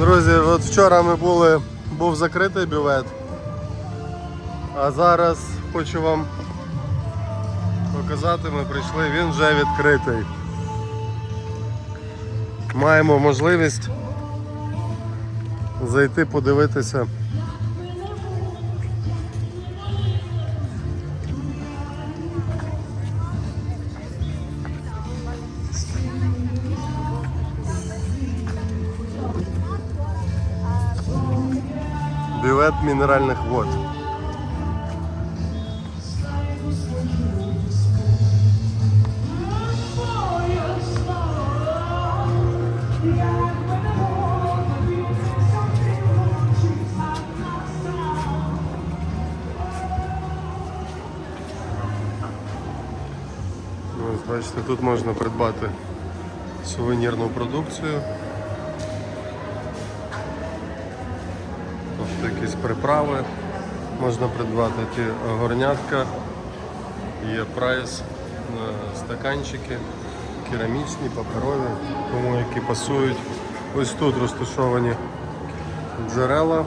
Друзі, от вчора ми були, був закритий бювет, а зараз хочу вам показати, ми прийшли, він вже відкритий. Маємо можливість зайти подивитися. Бювет мінеральних вод. Ну, Ось, бачите, тут можна придбати сувенірну продукцію. Тобто якісь приправи можна придбати ті горнятка, є прайс стаканчики, керамічні, паперові, тому які пасують. Ось тут розташовані джерела.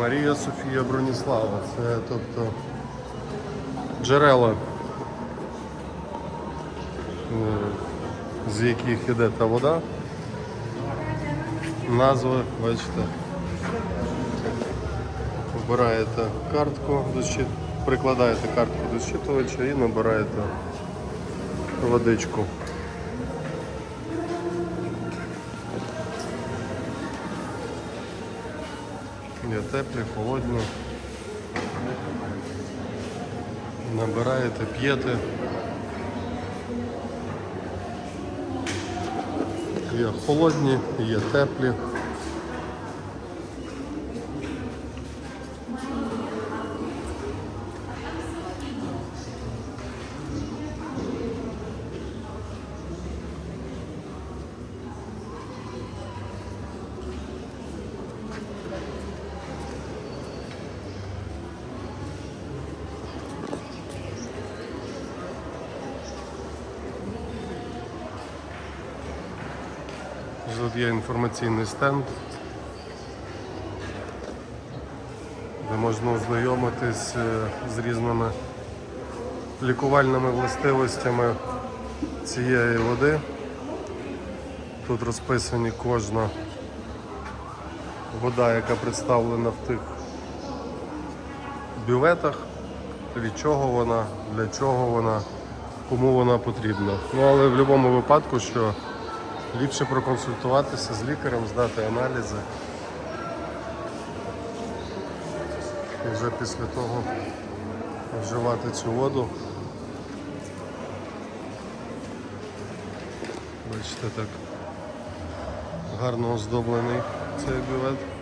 Марія Софія Броніслава. Це тобто джерела, е, з яких йде та вода. Назви, бачите. Вибираєте картку, прикладаєте картку до щитувача і набираєте водичку. Є теплі, холодні. Набираєте, п'єте. Є холодні, є теплі. Тут є інформаційний стенд, де можна ознайомитись е, з різними лікувальними властивостями цієї води. Тут розписані кожна вода, яка представлена в тих бюветах, від чого вона, для чого вона, кому вона потрібна. Ну але в будь-якому випадку, що Ліпше проконсультуватися з лікарем, здати аналізи. І вже після того вживати цю воду. Бачите, так гарно оздоблений цей бювет.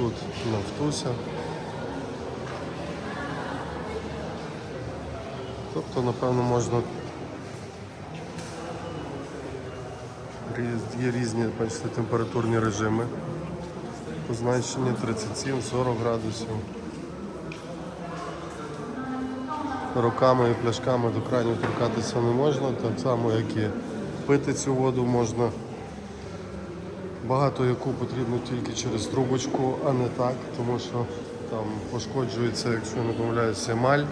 Тут нафтуся. Тобто, напевно, можна є різні бачите, температурні режими. Позначення 37-40 градусів. Руками і пляшками до кранів торкатися не можна, так само як і пити цю воду можна. Багато яку потрібно тільки через трубочку, а не так, тому що там пошкоджується, якщо не помиляюся, емаль.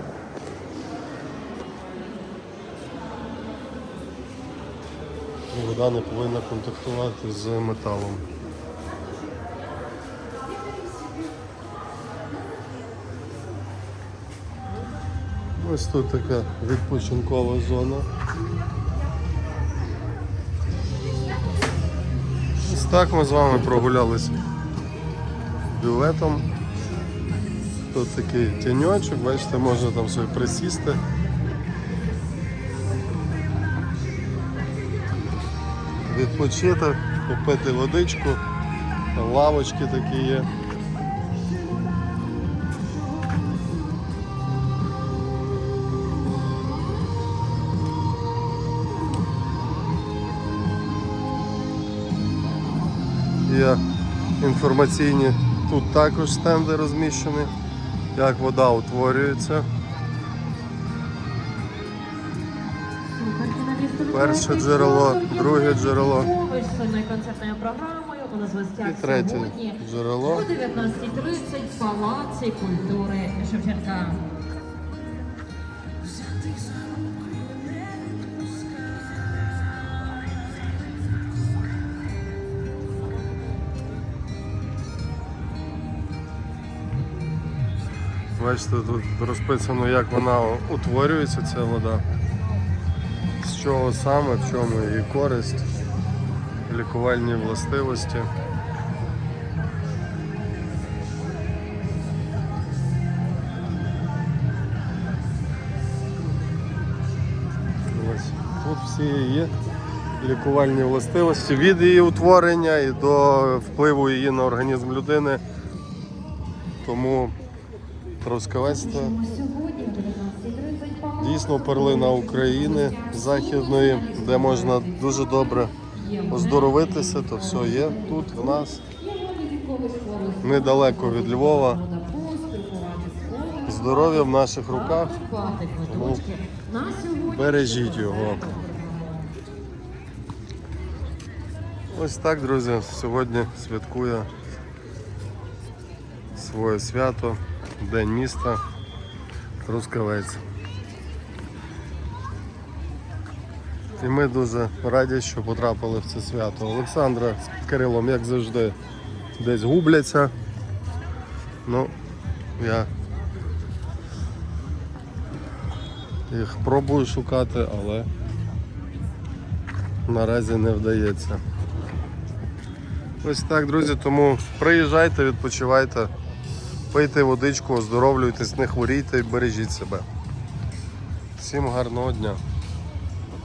Вода не повинна контактувати з металом. Ось тут така відпочинкова зона. Так ми з вами прогулялись бюлетом. Тут такий тіньочок, бачите, можна там собі присісти. Відпочити, купити водичку, лавочки такі є. Є інформаційні. Тут також стенди розміщені, як вода утворюється. Перше джерело, друге джерело у нас і третє джерело. о 19.30 в Палаці культури Шевченка. Бачите, тут розписано, як вона утворюється, ця вода. З чого саме, в чому її користь, лікувальні властивості. Ось тут всі її лікувальні властивості від її утворення і до впливу її на організм людини. Тому 19.30 Палац дійсно перлина України західної, де можна дуже добре оздоровитися, то все є тут в нас. Недалеко від Львова. Здоров'я в наших руках. сьогодні Бережіть його. Ось так, друзі, сьогодні святкує своє свято, День міста Трускавець. І ми дуже раді, що потрапили в це свято. Олександра з Кирилом, як завжди, десь губляться. Ну, я їх пробую шукати, але наразі не вдається. Ось так, друзі, тому приїжджайте, відпочивайте, пийте водичку, оздоровлюйтесь, не хворійте і бережіть себе. Всім гарного дня!